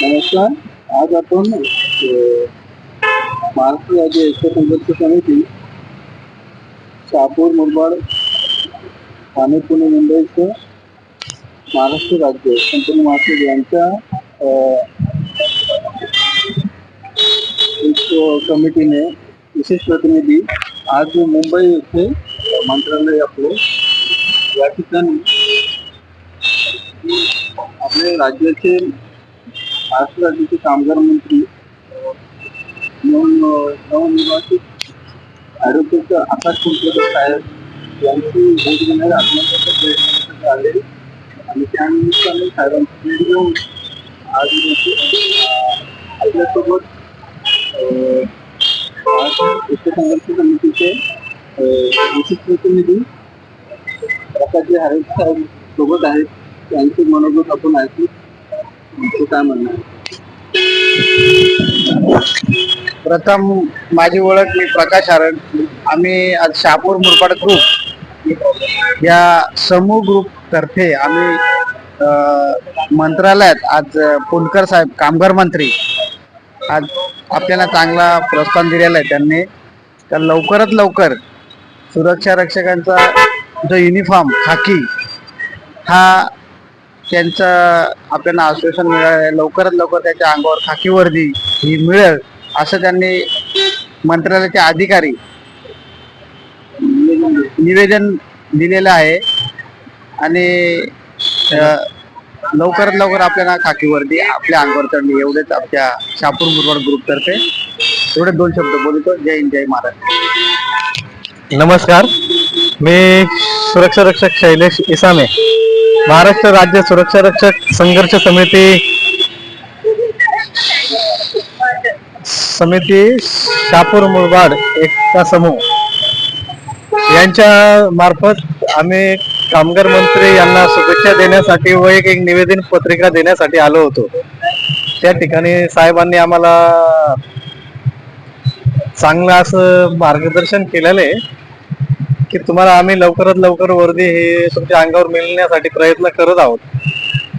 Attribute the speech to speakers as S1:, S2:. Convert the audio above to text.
S1: नमस्कार. आज आपण महाराष्ट्र राज्य एकता संघर्ष समिती शहापूर मुरबाड ठाणे पुणे मुंबईचं महाराष्ट्र राज्य संपूर्ण महाराष्ट्र यांच्या एक कमिटीने विशेष प्रतिनिधी आज मुंबई येथे मंत्रालय आपले या ठिकाणी महाराष्ट्र राज्याचे कामगार मंत्री नवनिर्वाचित ॲडव्होकेट आकाश कुलकर्णी यांची भेट प्रयत्न आले. आणि त्यानिमित्ताने साहेबांची भेट घेऊन आज आपल्यासोबत संघर्ष समितीचे विशेष प्रतिनिधी प्रकाशजी साहेब सोबत आहेत. त्यांचे मनोगत आपण ऐकू. काय म्हणणार
S2: प्रथम माझी ओळख मी प्रकाश आरण आम्ही आज शहापूर मुरपाड ग्रुप या समूह ग्रुप तर्फे आम्ही मंत्रालयात आज पुलकर साहेब कामगार मंत्री आज आपल्याला चांगला प्रोत्साहन दिलेला आहे त्यांनी. तर लवकरात लवकर सुरक्षा रक्षकांचा जो युनिफॉर्म खाकी हा त्यांचं आपल्याला आश्वासन मिळालं लवकरात लवकर त्याच्या अंगावर खाकी वर्दी ही मिळेल असं त्यांनी मंत्रालयाचे अधिकारी निवेदन दिलेलं आहे. आणि लवकरात लवकर आपल्याला खाकी वर्दी आपल्या अंगावर चढली एवढेच आपल्या शापूर मुरवाड ग्रुपतर्फे एवढे दोन शब्द बोलतो. जय हिंद जय महाराज
S3: नमस्कार. मी सुरक्षा रक्षक शैलेश इसामे. महाराष्ट्र राज्य सुरक्षा रक्षक संघर्ष समिती समिती शापूर मुरबाड एकता समूह. यांच्या मार्फत आम्ही कामगार मंत्री यांना शुभेच्छा देण्यासाठी व एक एक निवेदन पत्रिका देण्यासाठी आलो होतो. त्या ठिकाणी साहेबांनी आम्हाला चांगलं असं मार्गदर्शन केलेलं आहे. की तुम्हाला आम्ही लवकरात लवकर वर्दी हे तुमच्या अंगावर मिळण्यासाठी प्रयत्न करत आहोत.